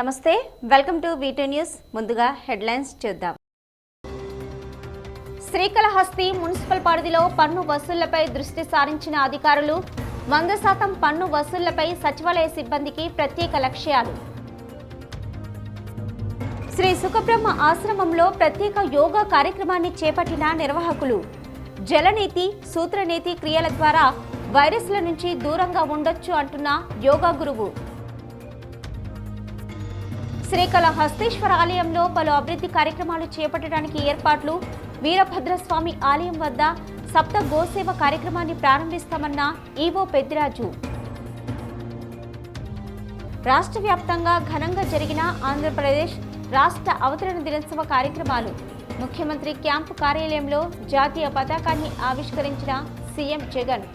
నమస్తే welcome to V two news ముందుగా headlines చూద్దాం. శ్రీకాళహస్తి మున్సిపల్ పరిధిలో పన్ను వసూళ్ళపై దృష్టి సారించిన అధికారులు వంద శాతం పన్ను వసూళ్ళపై సచివాలయ సిబ్బందికి ప్రత్యేక లక్ష్యాలు. శ్రీ సుఖబ్రహ్మ ఆశ్రమంలో ప్రత్యేక యోగా కార్యక్రమాన్ని చేపట్టిన నిర్వాహకులు జలనీతి సూత్రనీతి క్రియల ద్వారా వైరస్ల నుంచి దూరంగా ఉండొచ్చు అంటున్న యోగా గురువు. శ్రీకాళహస్తీశ్వర ఆలయంలో పలు అభివృద్ధి కార్యక్రమాలు చేపట్టడానికి ఏర్పాట్లు. వీరభద్రస్వామి ఆలయం వద్ద సప్త గోసేవ కార్యక్రమాన్ని ప్రారంభిస్తామన్న ఈవో పెద్దిరాజు. రాష్ట్ర వ్యాప్తంగా ఘనంగా జరిగిన ఆంధ్రప్రదేశ్ రాష్ట్ర అవతరణ దినోత్సవ కార్యక్రమాలు. ముఖ్యమంత్రి క్యాంపు కార్యాలయంలో జాతీయ పతాకాన్ని ఆవిష్కరించిన సీఎం జగన్.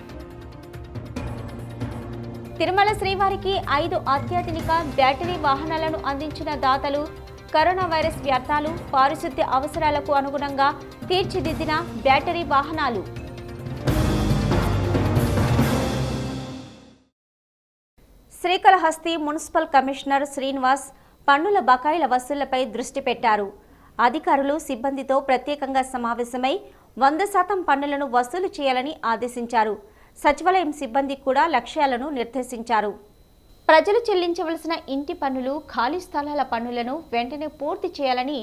తిరుమల శ్రీవారికి ఐదు అత్యాధునిక బ్యాటరీ వాహనాలను అందించిన దాతలు కరోనా వైరస్ వ్యర్థాలు పారిశుద్ధ్య అవసరాలకు అనుగుణంగా తీర్చిదిద్దిన బ్యాటరీ వాహనాలు. శ్రీకాళహస్తి మున్సిపల్ కమిషనర్ శ్రీనివాస్ పన్నుల బకాయిల వసూళ్ళపై దృష్టి పెట్టారు. అధికారులు సిబ్బందితో ప్రత్యేకంగా సమావేశమై వంద శాతం పన్నులను వసూలు చేయాలని ఆదేశించారు. సచివాలయం సిబ్బంది కూడా లక్ష్యాలను నిర్దేశించారు. ప్రజలు చెల్లించవలసిన ఇంటి పన్నులు ఖాళీ స్థలాల పన్నులను వెంటనే పూర్తి చేయాలని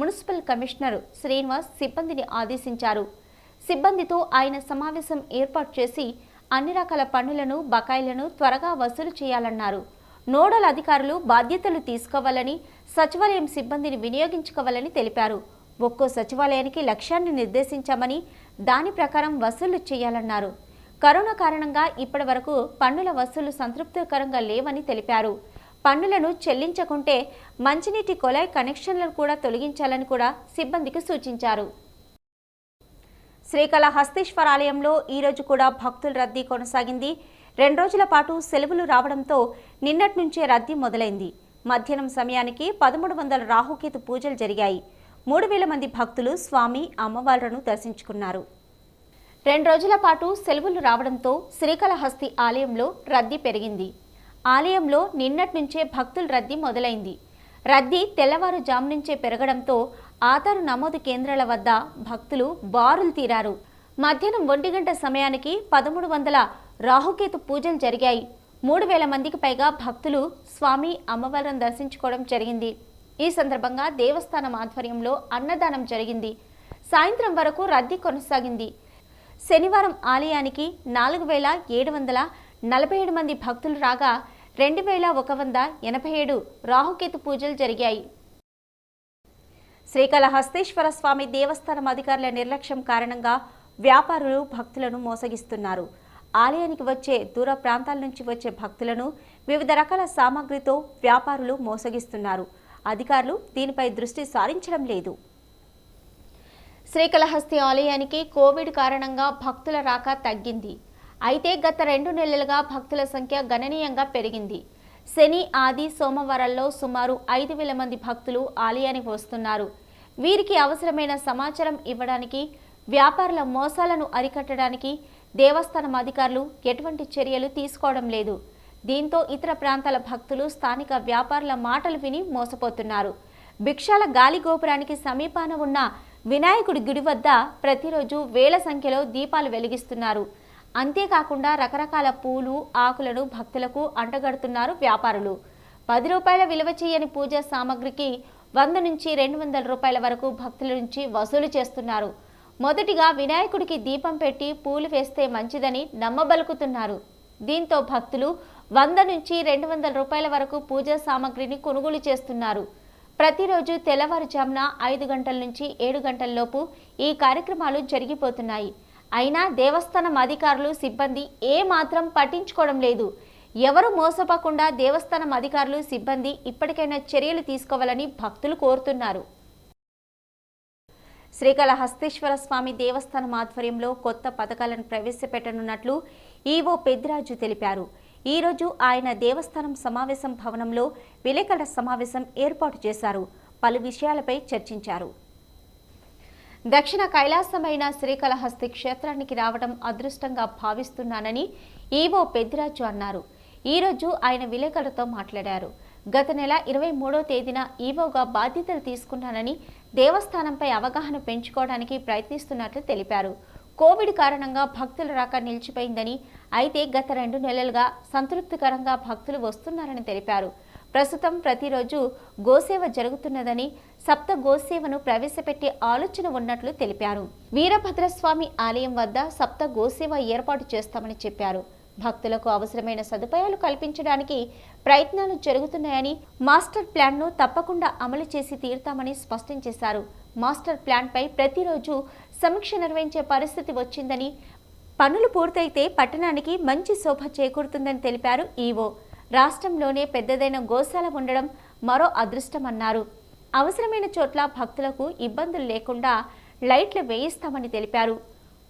మున్సిపల్ కమిషనర్ శ్రీనివాస్ సిబ్బందిని ఆదేశించారు. సిబ్బందితో ఆయన సమావేశం ఏర్పాటు చేసి అన్ని రకాల పన్నులను బకాయిలను త్వరగా వసూలు చేయాలన్నారు. నోడల్ అధికారులు బాధ్యతలు తీసుకోవాలని సచివాలయం సిబ్బందిని వినియోగించుకోవాలని తెలిపారు. ఒక్కో సచివాలయానికి లక్ష్యాన్ని నిర్దేశించామని దాని ప్రకారం వసూలు చేయాలన్నారు. కరోనా కారణంగా ఇప్పటి వరకు పన్నుల వసూలు సంతృప్తికరంగా లేవని తెలిపారు. పన్నులను చెల్లించకుంటే మంచినీటి కొలాయి కనెక్షన్లను కూడా తొలగించాలని కూడా సిబ్బందికి సూచించారు. శ్రీకాళహస్తీశ్వర ఆలయంలో ఈరోజు కూడా భక్తుల రద్దీ కొనసాగింది. రెండు రోజుల పాటు సెలవులు రావడంతో నిన్నటి నుంచే రద్దీ మొదలైంది. మధ్యాహ్నం సమయానికి పదమూడు వందల రాహుకేతు పూజలు జరిగాయి. మూడు వేల మంది భక్తులు స్వామి అమ్మవార్లను దర్శించుకున్నారు. రెండు రోజుల పాటు సెలవులు రావడంతో శ్రీకాళహస్తి ఆలయంలో రద్దీ పెరిగింది. ఆలయంలో నిన్నటి నుంచే భక్తుల రద్దీ మొదలైంది. రద్దీ తెల్లవారుజాము నుంచే పెరగడంతో ఆధారు నమోదు కేంద్రాల వద్ద భక్తులు బారులు తీరారు. మధ్యాహ్నం ఒంటి గంట సమయానికి పదమూడు వందల రాహుకేతు పూజలు జరిగాయి. మూడు వేల మందికి పైగా భక్తులు స్వామి అమ్మవారిని దర్శించుకోవడం జరిగింది. ఈ సందర్భంగా దేవస్థానం ఆధ్వర్యంలో అన్నదానం జరిగింది. సాయంత్రం వరకు రద్దీ కొనసాగింది. శనివారం ఆలయానికి నాలుగు వేల ఏడు వందల నలభై ఏడు మంది భక్తులు రాగా రెండు వేల ఒక వంద ఎనభై ఏడు రాహుకేతు పూజలు జరిగాయి. శ్రీకాళహస్తీశ్వర స్వామి దేవస్థానం అధికారుల నిర్లక్ష్యం కారణంగా వ్యాపారులు భక్తులను మోసగిస్తున్నారు. ఆలయానికి వచ్చే దూర ప్రాంతాల నుంచి వచ్చే భక్తులను వివిధ రకాల సామాగ్రితో వ్యాపారులు మోసగిస్తున్నారు. అధికారులు దీనిపై దృష్టి సారించడం లేదు. శ్రీకాళహస్తి ఆలయానికి కోవిడ్ కారణంగా భక్తుల రాక తగ్గింది. అయితే గత రెండు నెలలుగా భక్తుల సంఖ్య గణనీయంగా పెరిగింది. శని ఆది సోమవారాల్లో సుమారు ఐదు వేల మంది భక్తులు ఆలయానికి వస్తున్నారు. వీరికి అవసరమైన సమాచారం ఇవ్వడానికి వ్యాపారుల మోసాలను అరికట్టడానికి దేవస్థానం అధికారులు ఎటువంటి చర్యలు తీసుకోవడం లేదు. దీంతో ఇతర ప్రాంతాల భక్తులు స్థానిక వ్యాపారుల మాటలు విని మోసపోతున్నారు. భిక్షాల గాలి గోపురానికి సమీపాన ఉన్న వినాయకుడి గుడి వద్ద ప్రతిరోజు వేల సంఖ్యలో దీపాలు వెలిగిస్తున్నారు. అంతేకాకుండా రకరకాల పూలు ఆకులను భక్తులకు అంటగడుతున్నారు వ్యాపారులు. పది రూపాయల విలువ చేయని పూజా సామాగ్రికి వంద నుంచి రెండు వందల రూపాయల వరకు భక్తుల నుంచి వసూలు చేస్తున్నారు. మొదటిగా వినాయకుడికి దీపం పెట్టి పూలు వేస్తే మంచిదని నమ్మబలుకుతున్నారు. దీంతో భక్తులు వంద నుంచి రెండు వందల రూపాయల వరకు పూజా సామాగ్రిని కొనుగోలు చేస్తున్నారు. ప్రతిరోజు తెల్లవారుజామున ఐదు గంటల నుంచి ఏడు గంటలలోపు ఈ కార్యక్రమాలు జరిగిపోతున్నాయి. అయినా దేవస్థానం అధికారులు సిబ్బంది ఏ మాత్రం పట్టించుకోవడం లేదు. ఎవరు మోసపోకుండా దేవస్థానం అధికారులు సిబ్బంది ఇప్పటికైనా చర్యలు తీసుకోవాలని భక్తులు కోరుతున్నారు. శ్రీకాళహస్తీశ్వర స్వామి దేవస్థానం ఆధ్వర్యంలో కొత్త పథకాలను ప్రవేశపెట్టనున్నట్లు ఈవో పెద్దిరాజు తెలిపారు. ఈ రోజు ఆయన దేవస్థానం సమావేశం భవనంలో విలేకరుల సమావేశం ఏర్పాటు చేశారు. పలు విషయాలపై చర్చించారు. దక్షిణ కైలాసమైన శ్రీకాళహస్తి క్షేత్రానికి రావడం అదృష్టంగా భావిస్తున్నానని ఈవో పెద్దిరాజు అన్నారు. ఈ రోజు ఆయన విలేకరులతో మాట్లాడారు. గత నెల ఇరవై మూడో తేదీన ఈవోగా బాధ్యతలు తీసుకున్నానని దేవస్థానంపై అవగాహన పెంచుకోవడానికి ప్రయత్నిస్తున్నట్లు తెలిపారు. కోవిడ్ కారణంగా భక్తుల రాక నిలిచిపోయిందని అయితే గత రెండు నెలలుగా సంతృప్తికరంగా భక్తులు వస్తున్నారని తెలిపారు. ప్రస్తుతం ప్రతిరోజు గోసేవ జరుగుతున్నదని సప్త గోసేవను ప్రవేశపెట్టే ఆలోచన ఉన్నట్లు తెలిపారు. వీరభద్రస్వామి ఆలయం వద్ద సప్త గోసేవ ఏర్పాటు చేస్తామని చెప్పారు. భక్తులకు అవసరమైన సదుపాయాలు కల్పించడానికి ప్రయత్నాలు జరుగుతున్నాయని మాస్టర్ ప్లాన్ను తప్పకుండా అమలు చేసి తీరుతామని స్పష్టం చేశారు. మాస్టర్ ప్లాన్పై ప్రతిరోజు సమీక్ష నిర్వహించే పరిస్థితి వచ్చిందని పనులు పూర్తయితే పట్టణానికి మంచి శోభ చేకూరుతుందని తెలిపారు ఈవో. రాష్ట్రంలోనే పెద్దదైన గోశాల ఉండడం మరో అదృష్టమన్నారు. అవసరమైన చోట్ల భక్తులకు ఇబ్బందులు లేకుండా లైట్లు వేయిస్తామని తెలిపారు.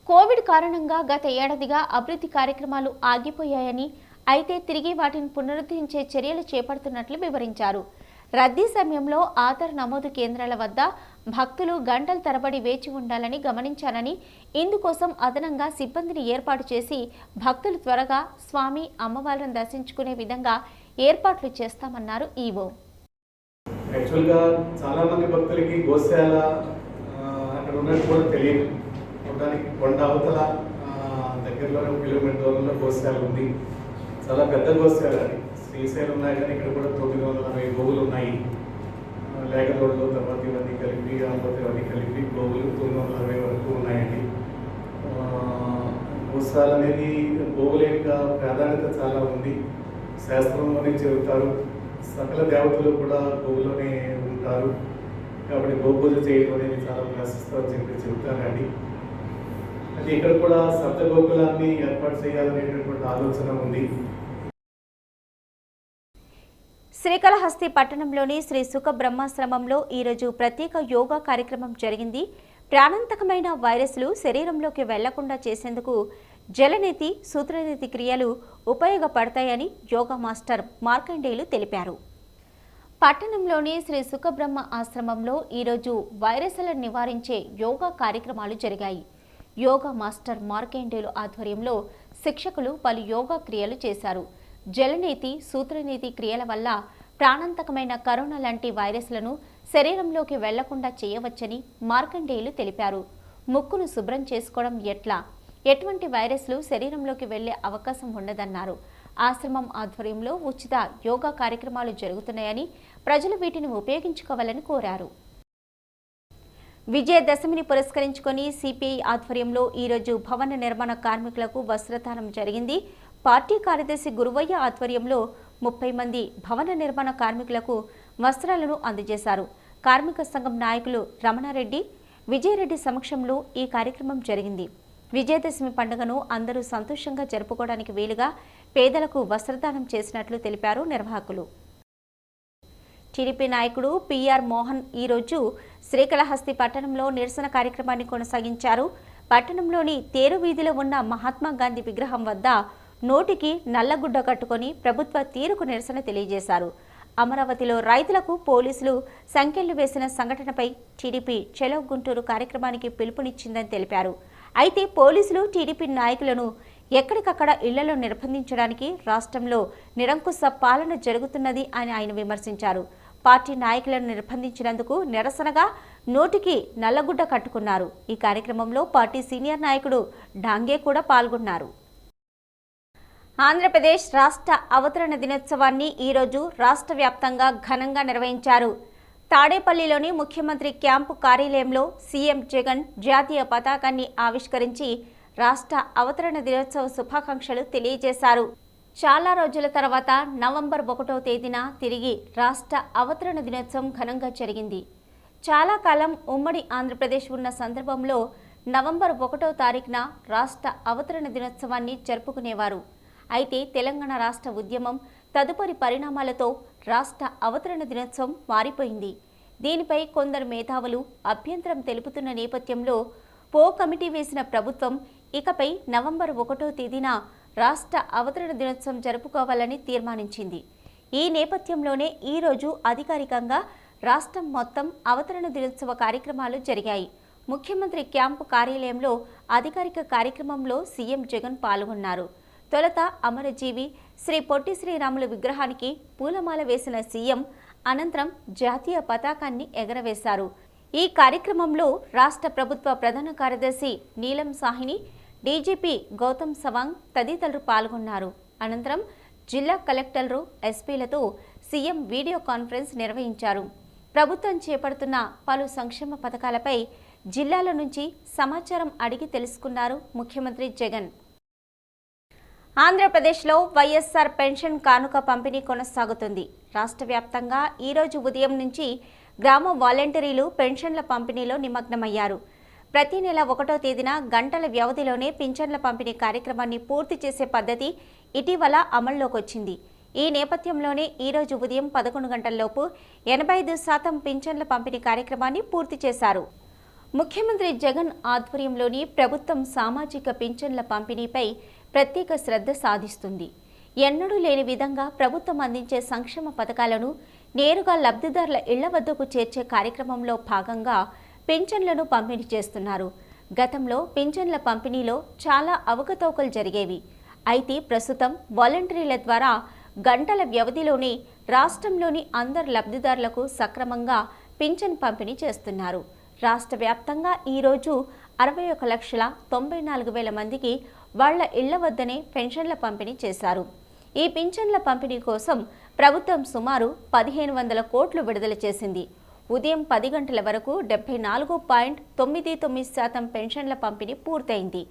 కోవిడ్ కారణంగా గత ఏడాదిగా అభివృద్ధి కార్యక్రమాలు ఆగిపోయాయని అయితే తిరిగి వాటిని పునరుద్ధరించే చర్యలు చేపడుతున్నట్లు వివరించారు. రద్దీ సమయంలో ఆధార్ నమోదు కేంద్రాల వద్ద భక్తులు గంటల తరబడి వేచి ఉండాలని గమనించానని ఇందుకోసం అదనంగా సిబ్బందిని ఏర్పాటు చేసి భక్తులు త్వరగా స్వామి అమ్మవారిని దర్శించుకునే విధంగా ఏర్పాట్లు చేస్తామన్నారు ఈవో. యాక్చువల్గా చాలా మంది భక్తులకి గోశాల అక్కడ ఉన్నట్టు కూడా తెలియదు. చూడడానికి కొండ అవతల ఆ, దగ్గరలోనే ఒక కిలోమీటర్ దూరంలో గోశాల ఉంది. చాలా పెద్ద గోశాల అది. శ్రీశైలం ఉన్నాయి కానీ ఇక్కడ కూడా తొమ్మిది వందల అరవై గోవులు ఉన్నాయి. ఆ, తర్వాత ఇవన్నీ కలిపి ఆంధ్రప్రదేశ్ ఇవన్నీ కలిపి గోవులు తొమ్మిది వందల అరవై వరకు ఉన్నాయండి. ఆ, గోశాల అనేది గోవుల యొక్క ప్రాధాన్యత చాలా ఉంది. శాస్త్రంలోనే చెబుతారు. సకల దేవతలు కూడా గోవులోనే ఉంటారు. కాబట్టి గోపూజ చేయడం అనేది చాలా ప్రశస్తం చెప్పి చెబుతారండి. అది ఇక్కడ కూడా సప్త గోకులాన్ని ఏర్పాటు చేయాలనేటటువంటి ఆలోచన ఉంది. శ్రీకాళహస్తి పట్టణంలోని శ్రీ సుఖ బ్రహ్మాశ్రమంలో ఈరోజు ప్రత్యేక యోగా కార్యక్రమం జరిగింది. ప్రాణాంతకమైన వైరస్లు శరీరంలోకి వెళ్ళకుండా చేసేందుకు జలనీతి సూత్రనీతి క్రియలు ఉపయోగపడతాయని యోగా మాస్టర్ మార్కండేయులు తెలిపారు. పట్టణంలోని శ్రీ సుఖబ్రహ్మ ఆశ్రమంలో ఈరోజు వైరస్లను నివారించే యోగా కార్యక్రమాలు జరిగాయి. యోగా మాస్టర్ మార్కేండేలు ఆధ్వర్యంలో శిక్షకులు పలు యోగా క్రియలు చేశారు. జలనీతి సూత్రనీతి క్రియల వల్ల ప్రాణాంతకమైన కరోనా లాంటి వైరస్లను శరీరంలోకి వెళ్ళకుండా చేయవచ్చని మార్కండేయులు తెలిపారు. ముక్కును శుభ్రం చేసుకోవడం ఎట్లా? ఎటువంటి వైరస్లు శరీరంలోకి వెళ్ళే అవకాశం ఉండదన్నారు. ఆశ్రమం ఆధ్వర్యంలో ఉచిత యోగా కార్యక్రమాలు జరుగుతున్నాయని ప్రజలు వీటిని ఉపయోగించుకోవాలని కోరారు. విజయదశమిని పురస్కరించుకొని సిపిఐ ఆధ్వర్యంలో ఈరోజు భవన నిర్మాణ కార్మికులకు వస్త్రదానం జరిగింది. పార్టీ కార్యదర్శి గురువయ్య ఆధ్వర్యంలో ముప్పై మంది భవన నిర్మాణ కార్మికులకు వస్త్రాలను అందజేశారు. కార్మిక సంఘం నాయకులు రమణారెడ్డి విజయరెడ్డి సమక్షంలో ఈ కార్యక్రమం జరిగింది. విజయదశమి పండుగను అందరూ సంతోషంగా జరుపుకోవడానికి వీలుగా పేదలకు వస్త్రదానం చేసినట్లు తెలిపారు నిర్వాహకులు. టీడీపీ నాయకుడు పిఆర్ మోహన్ ఈరోజు శ్రీకాళహస్తి పట్టణంలో నిరసన కార్యక్రమాన్ని కొనసాగించారు. పట్టణంలోని తేరు వీధిలో ఉన్న మహాత్మా గాంధీ విగ్రహం వద్ద నోటికి నల్లగుడ్డ కట్టుకొని ప్రభుత్వ తీరుకు నిరసన తెలియజేశారు. అమరావతిలో రైతులకు పోలీసులు సంఖ్యలు వేసిన సంఘటనపై టీడీపీ చెలో గుంటూరు కార్యక్రమానికి పిలుపునిచ్చిందని తెలిపారు. అయితే పోలీసులు టీడీపీ నాయకులను ఎక్కడికక్కడ ఇళ్ళలో నిర్బంధించడానికి రాష్ట్రంలో నిరంకుశ పాలన జరుగుతున్నది అని ఆయన విమర్శించారు. పార్టీ నాయకులను నిర్బంధించినందుకు నిరసనగా నోటికి నల్లగుడ్డ కట్టుకున్నారు. ఈ కార్యక్రమంలో పార్టీ సీనియర్ నాయకుడు డాంగే కూడా పాల్గొన్నారు. ఆంధ్రప్రదేశ్ రాష్ట్ర అవతరణ దినోత్సవాన్ని ఈరోజు రాష్ట్ర వ్యాప్తంగా ఘనంగా నిర్వహించారు. తాడేపల్లిలోని ముఖ్యమంత్రి క్యాంపు కార్యాలయంలో సీఎం జగన్ జాతీయ పతాకాన్ని ఆవిష్కరించి రాష్ట్ర అవతరణ దినోత్సవ శుభాకాంక్షలు తెలియజేశారు. చాలా రోజుల తర్వాత నవంబర్ ఒకటో తేదీన తిరిగి రాష్ట్ర అవతరణ దినోత్సవం ఘనంగా జరిగింది. చాలా కాలం ఉమ్మడి ఆంధ్రప్రదేశ్ ఉన్న సందర్భంలో నవంబర్ ఒకటో తారీఖున రాష్ట్ర అవతరణ దినోత్సవాన్ని జరుపుకునేవారు. అయితే తెలంగాణ రాష్ట్ర ఉద్యమం తదుపరి పరిణామాలతో రాష్ట్ర అవతరణ దినోత్సవం మారిపోయింది. దీనిపై కొందరు మేధావులు అభ్యంతరం తెలుపుతున్న నేపథ్యంలో పో కమిటీ వేసిన ప్రభుత్వం ఇకపై నవంబర్ ఒకటో తేదీన రాష్ట్ర అవతరణ దినోత్సవం జరుపుకోవాలని తీర్మానించింది. ఈ నేపథ్యంలోనే ఈరోజు అధికారికంగా రాష్ట్రం మొత్తం అవతరణ దినోత్సవ కార్యక్రమాలు జరిగాయి. ముఖ్యమంత్రి క్యాంపు కార్యాలయంలో అధికారిక కార్యక్రమంలో సీఎం జగన్ పాల్గొన్నారు. తొలుత అమరజీవి శ్రీ పొట్టి శ్రీరాములు విగ్రహానికి పూలమాల వేసిన సీఎం అనంతరం జాతీయ పతాకాన్ని ఎగరవేశారు. ఈ కార్యక్రమంలో రాష్ట్ర ప్రభుత్వ ప్రధాన కార్యదర్శి నీలం సాహిని డీజీపీ గౌతమ్ సవాంగ్ తదితరులు పాల్గొన్నారు. అనంతరం జిల్లా కలెక్టర్లు ఎస్పీలతో సీఎం వీడియో కాన్ఫరెన్స్ నిర్వహించారు. ప్రభుత్వం చేపడుతున్న పలు సంక్షేమ పథకాలపై జిల్లాల నుంచి సమాచారం అడిగి తెలుసుకున్నారు ముఖ్యమంత్రి జగన్. ఆంధ్రప్రదేశ్లో వైఎస్ఆర్ పెన్షన్ కానుక పంపిణీ కొనసాగుతుంది. రాష్ట్ర వ్యాప్తంగా ఈరోజు ఉదయం నుంచి గ్రామ వాలంటీర్లు పెన్షన్ల పంపిణీలో నిమగ్నమయ్యారు. ప్రతి నెల ఒకటో తేదీన గంటల వ్యవధిలోనే పింఛన్ల పంపిణీ కార్యక్రమాన్ని పూర్తి చేసే పద్ధతి ఇటీవల అమల్లోకి వచ్చింది ఈ నేపథ్యంలోనే ఈరోజు ఉదయం పదకొండు గంటల్లోపు ఎనభై ఐదు శాతం పింఛన్ల పంపిణీ కార్యక్రమాన్ని పూర్తి చేశారు. ముఖ్యమంత్రి జగన్ ఆధ్వర్యంలోని ప్రభుత్వం సామాజిక పింఛన్ల పంపిణీపై ప్రత్యేక శ్రద్ధ సాధిస్తుంది. ఎన్నడూ లేని విధంగా ప్రభుత్వం అందించే సంక్షేమ పథకాలను నేరుగా లబ్ధిదారుల ఇళ్ళ వద్దకు చేర్చే కార్యక్రమంలో భాగంగా పింఛన్లను పంపిణీ చేస్తున్నారు. గతంలో పింఛన్ల పంపిణీలో చాలా అవకతవకలు జరిగేవి. అయితే ప్రస్తుతం వాలంటీర్ల ద్వారా గంటల వ్యవధిలోనే రాష్ట్రంలోని అందరు లబ్ధిదారులకు సక్రమంగా పింఛన్ పంపిణీ చేస్తున్నారు. రాష్ట్ర వ్యాప్తంగా ఈరోజు అరవై ఒక లక్షల తొంభై నాలుగు వేల మందికి వాళ్ళ ఇళ్ళ వద్దనే పెన్షన్ల పంపిణీ చేశారు. ఈ పింఛన్ల పంపిణీ కోసం ప్రభుత్వం సుమారు పదిహేను వందల కోట్లు విడుదల చేసింది. ఉదయం పది గంటల వరకు డెబ్బై నాలుగు పాయింట్ తొమ్మిది తొమ్మిది శాతం పెన్షన్ల పంపిణీ పూర్తయింది.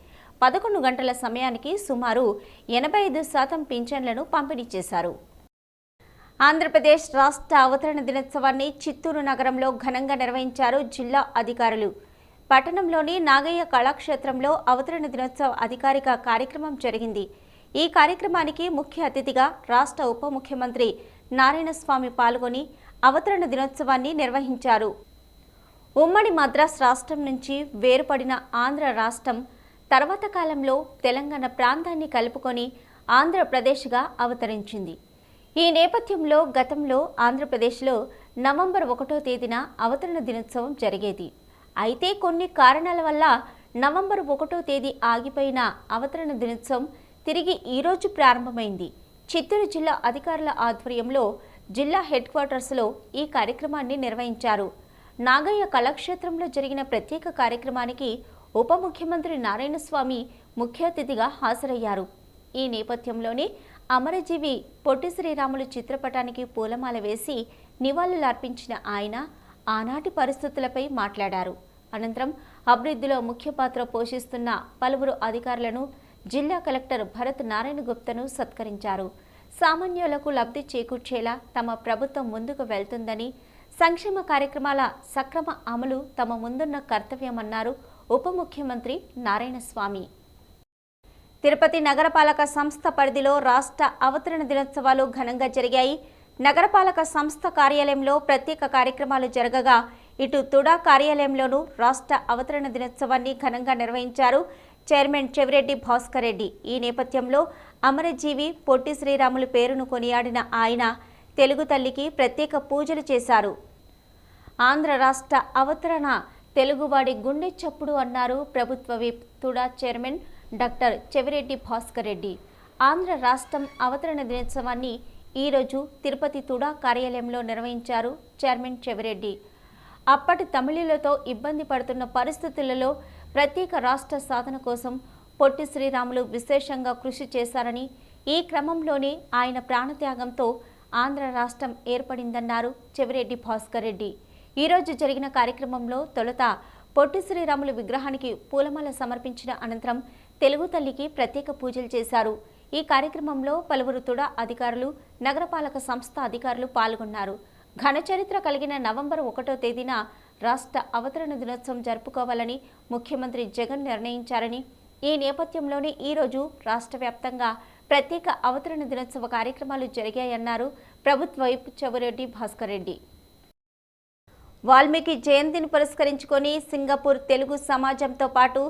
పదకొండు గంటల సమయానికి సుమారు ఎనభై ఐదు శాతం పింఛన్లను పంపిణీ చేశారు. ఆంధ్రప్రదేశ్ రాష్ట్ర అవతరణ దినోత్సవాన్ని చిత్తూరు నగరంలో ఘనంగా నిర్వహించారు జిల్లా అధికారులు. పట్టణంలోని నాగయ్య కళాక్షేత్రంలో అవతరణ దినోత్సవ అధికారిక కార్యక్రమం జరిగింది. ఈ కార్యక్రమానికి ముఖ్య అతిథిగా రాష్ట్ర ఉప ముఖ్యమంత్రి నారాయణస్వామి పాల్గొని అవతరణ దినోత్సవాన్ని నిర్వహించారు. ఉమ్మడి మద్రాస్ రాష్ట్రం నుంచి వేరుపడిన ఆంధ్ర రాష్ట్రం తర్వాత కాలంలో తెలంగాణ ప్రాంతాన్ని కలుపుకొని ఆంధ్రప్రదేశ్గా అవతరించింది. ఈ నేపథ్యంలో గతంలో ఆంధ్రప్రదేశ్లో నవంబర్ ఒకటో తేదీన అవతరణ దినోత్సవం జరిగేది. అయితే కొన్ని కారణాల వల్ల నవంబర్ ఒకటో తేదీ ఆగిపోయిన అవతరణ దినోత్సవం తిరిగి ఈరోజు ప్రారంభమైంది. చిత్తూరు జిల్లా అధికారుల ఆధ్వర్యంలో జిల్లా హెడ్ క్వార్టర్స్లో ఈ కార్యక్రమాన్ని నిర్వహించారు. నాగయ్య కళాక్షేత్రంలో జరిగిన ప్రత్యేక కార్యక్రమానికి ఉప ముఖ్యమంత్రి నారాయణస్వామి ముఖ్య అతిథిగా హాజరయ్యారు. ఈ నేపథ్యంలోనే అమరజీవి పొట్టి శ్రీరాములు చిత్రపటానికి పూలమాల వేసి నివాళులర్పించిన ఆయన ఆనాటి పరిస్థితులపై మాట్లాడారు. అనంతరం అభివృద్ధిలో ముఖ్య పాత్ర పోషిస్తున్న పలువురు అధికారులను జిల్లా కలెక్టర్ భరత్ నారాయణ గుప్తను సత్కరించారు. సామాన్యులకు లబ్ధి చేకూర్చేలా తమ ప్రభుత్వం ముందుకు వెళ్తుందని సంక్షేమ కార్యక్రమాల సక్రమ అమలు తమ ముందున్న కర్తవ్యమన్నారు ఉప ముఖ్యమంత్రి నారాయణస్వామి. తిరుపతి నగరపాలక సంస్థ పరిధిలో రాష్ట్ర అవతరణ దినోత్సవాలు ఘనంగా జరిగాయి. నగరపాలక సంస్థ కార్యాలయంలో ప్రత్యేక కార్యక్రమాలు జరగగా ఇటు తుడా కార్యాలయంలోనూ రాష్ట్ర అవతరణ దినోత్సవాన్ని ఘనంగా నిర్వహించారు చైర్మన్ చెవిరెడ్డి భాస్కర్ రెడ్డి. ఈ నేపథ్యంలో అమరజీవి పొట్టి శ్రీరాములు పేరును కొనియాడిన ఆయన తెలుగు తల్లికి ప్రత్యేక పూజలు చేశారు. ఆంధ్ర రాష్ట్ర అవతరణ తెలుగువాడి గుండె చప్పుడు అన్నారు ప్రభుత్వ whip TUDA chairman doctor Chevireddy Bhaskar Reddy. Andhra రాష్ట్రం అవతరణ దినోత్సవాన్ని ఈరోజు తిరుపతి తుడా కార్యాలయంలో నిర్వహించారు చైర్మన్ చెవిరెడ్డి. అప్పటి తమిళులతో ఇబ్బంది పడుతున్న పరిస్థితులలో ప్రత్యేక రాష్ట్ర సాధన కోసం పొట్టి శ్రీరాములు విశేషంగా కృషి చేశారని ఈ క్రమంలోనే ఆయన ప్రాణత్యాగంతో ఆంధ్ర రాష్ట్రం ఏర్పడిందన్నారు చెవిరెడ్డి భాస్కర్ రెడ్డి. ఈరోజు జరిగిన కార్యక్రమంలో తొలుత పొట్టి శ్రీరాములు విగ్రహానికి పూలమాల సమర్పించిన అనంతరం తెలుగు తల్లికి ప్రత్యేక పూజలు చేశారు. ఈ కార్యక్రమంలో పలువురు తుడ అధికారులు నగరపాలక సంస్థ అధికారులు పాల్గొన్నారు. ఘన చరిత్ర కలిగిన నవంబర్ ఒకటో తేదీన రాష్ట్ర అవతరణ దినోత్సవం జరుపుకోవాలని ముఖ్యమంత్రి జగన్ నిర్ణయించారని ఈ నేపథ్యంలోనే ఈరోజు రాష్ట్ర వ్యాప్తంగా ప్రత్యేక అవతరణ దినోత్సవ కార్యక్రమాలు జరిగాయన్నారు ప్రభుత్వ వైపు చెవిరెడ్డి భాస్కర్ రెడ్డి. వాల్మీకి జయంతిని పురస్కరించుకొని సింగపూర్ తెలుగు సమాజంతో పాటు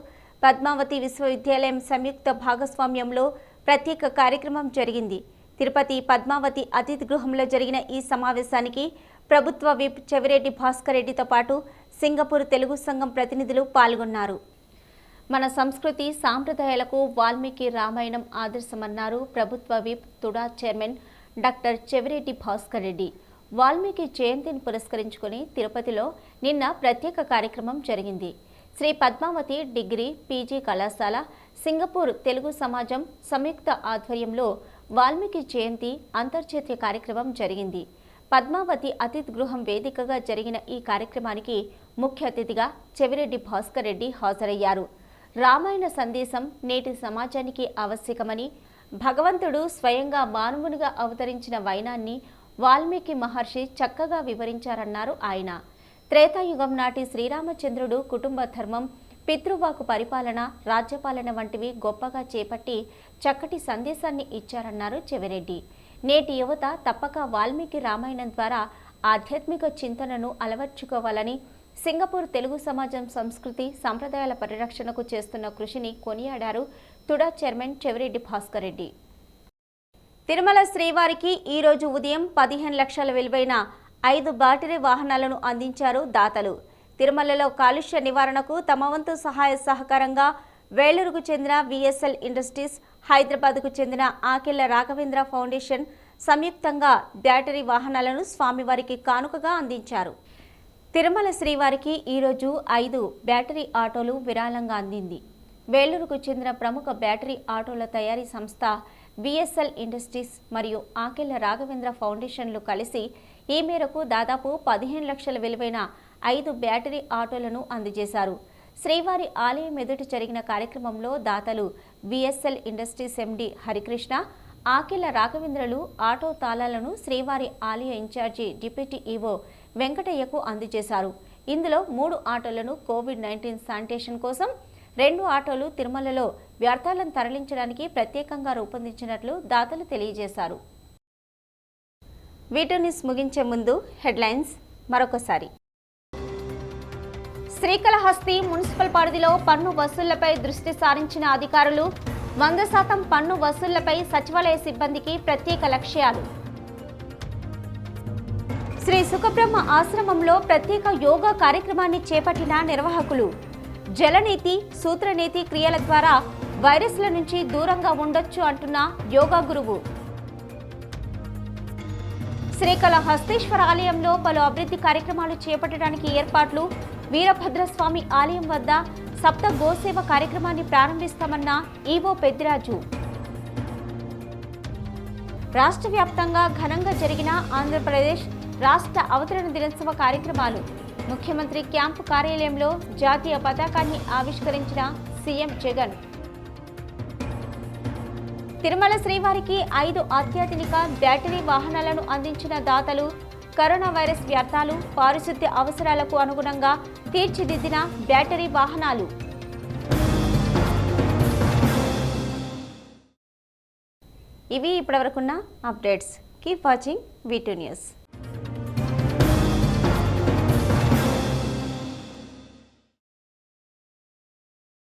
పద్మావతి విశ్వవిద్యాలయం సంయుక్త భాగస్వామ్యంలో ప్రత్యేక కార్యక్రమం జరిగింది. తిరుపతి పద్మావతి అతిథి గృహంలో జరిగిన ఈ సమావేశానికి ప్రభుత్వ విప్ చెవిరెడ్డి భాస్కర్ రెడ్డితో పాటు సింగపూర్ తెలుగు సంఘం ప్రతినిధులు పాల్గొన్నారు. మన సంస్కృతి సాంప్రదాయాలకు వాల్మీకి రామాయణం ఆదర్శమన్నారు ప్రభుత్వ whip TUDA chairman doctor Chevireddy Bhaskar Reddy. Valmiki జయంతిని పురస్కరించుకుని తిరుపతిలో నిన్న ప్రత్యేక కార్యక్రమం జరిగింది. శ్రీ పద్మావతి డిగ్రీ పీజీ కళాశాల సింగపూర్ తెలుగు సమాజం సంయుక్త ఆధ్వర్యంలో వాల్మీకి జయంతి అంతర్జాతీయ కార్యక్రమం జరిగింది. పద్మావతి అతిథి గృహం వేదికగా జరిగిన ఈ కార్యక్రమానికి ముఖ్య అతిథిగా చెవిరెడ్డి భాస్కర్ రెడ్డి హాజరయ్యారు. రామాయణ సందేశం నేటి సమాజానికి ఆవశ్యకమని భగవంతుడు స్వయంగా మానవునిగా అవతరించిన వైనాన్ని వాల్మీకి మహర్షి చక్కగా వివరించారన్నారు ఆయన. త్రేతాయుగం నాటి శ్రీరామచంద్రుడు కుటుంబ ధర్మం పితృవాకు పరిపాలన రాజ్యపాలన వంటివి గొప్పగా చేపట్టి చక్కటి సందేశాన్ని ఇచ్చారన్నారు చెవిరెడ్డి. నేటి యువత తప్పక వాల్మీకి రామాయణం ద్వారా ఆధ్యాత్మిక చింతనను అలవర్చుకోవాలని సింగపూర్ తెలుగు సమాజం సంస్కృతి సంప్రదాయాల పరిరక్షణకు చేస్తున్న కృషిని కొనియాడారు తుడా చైర్మన్ చెవిరెడ్డి భాస్కర్ రెడ్డి. తిరుమల శ్రీవారికి ఈరోజు ఉదయం పదిహేను లక్షల విలువైన ఐదు బ్యాటరీ వాహనాలను అందించారు దాతలు. తిరుమలలో కాలుష్య నివారణకు తమ వంతు సహాయ సహకారంగా వేలూరుకు చెందిన విఎస్ఎల్ ఇండస్ట్రీస్ హైదరాబాద్కు చెందిన ఆకెళ్ళ రాఘవేంద్ర ఫౌండేషన్ సంయుక్తంగా బ్యాటరీ వాహనాలను స్వామివారికి కానుకగా అందించారు. తిరుమల శ్రీవారికి ఈరోజు ఐదు బ్యాటరీ ఆటోలు విరాళంగా అందింది. వేలూరుకు చెందిన ప్రముఖ బ్యాటరీ ఆటోల తయారీ సంస్థ విఎస్ఎల్ ఇండస్ట్రీస్ మరియు ఆకెళ్ళ రాఘవేంద్ర ఫౌండేషన్లు కలిసి ఈ మేరకు దాదాపు పదిహేను లక్షల విలువైన ఐదు బ్యాటరీ ఆటోలను అందజేశారు. శ్రీవారి ఆలయం ఎదుట జరిగిన కార్యక్రమంలో దాతలు VSL industries MD Harikrishna Akila రాఘవేంద్రలు auto తాళాలను శ్రీవారి ఆలయ ఇన్ఛార్జి డిప్యూటీ ఈవో వెంకటయ్యకు అందజేశారు. ఇందులో మూడు ఆటోలను కోవిడ్ నైన్టీన్ శానిటేషన్ కోసం రెండు ఆటోలు తిరుమలలో వ్యర్థాలను తరలించడానికి ప్రత్యేకంగా రూపొందించినట్లు దాతలు తెలియజేశారు. వీటిని ముగించే ముందు హెడ్లైన్స్ మరొకసారి. శ్రీకాళహస్తి మున్సిపల్ పరిధిలో పన్ను వసూళ్ళపై దృష్టి సారించిన అధికారులు వంద శాతం పన్ను వసూళ్ళపై సచివాలయ సిబ్బందికి ప్రత్యేక లక్ష్యాలు. శ్రీ సుఖబ్రహ్మ ఆశ్రమంలో ప్రత్యేక యోగా కార్యక్రమాన్ని చేపట్టిన నిర్వాహకులు. జలనీతి సూత్రనీతి క్రియల ద్వారా వైరస్ల నుంచి దూరంగా ఉండొచ్చు అంటున్న యోగా గురువు. శ్రీకాళహస్తీశ్వర ఆలయంలో పలు అభివృద్ధి కార్యక్రమాలు చేపట్టడానికి ఏర్పాట్లు వీరభద్రస్వామి ఆలయం వద్ద సప్త గోసేవ కార్యక్రమాన్ని ప్రారంభిస్తామన్న ఈవో పెద్దిరాజు. రాష్ట్ర వ్యాప్తంగా ఘనంగా జరిగిన ఆంధ్రప్రదేశ్ రాష్ట్ర అవతరణ దినోత్సవ కార్యక్రమాలు. ముఖ్యమంత్రి క్యాంపు కార్యాలయంలో జాతీయ పతాకాన్ని ఆవిష్కరించిన సీఎం జగన్. తిరుమల శ్రీవారికి ఐదు అత్యాధునిక బ్యాటరీ వాహనాలను అందించిన దాతలు కరోనా వైరస్ వ్యర్థాలు పారిశుద్ధ్య అవసరాలకు అనుగుణంగా తీర్చిదిద్దిన బ్యాటరీ వాహనాలు. ఇవి ఇప్పటివరకున్న updates. Keep watching V two news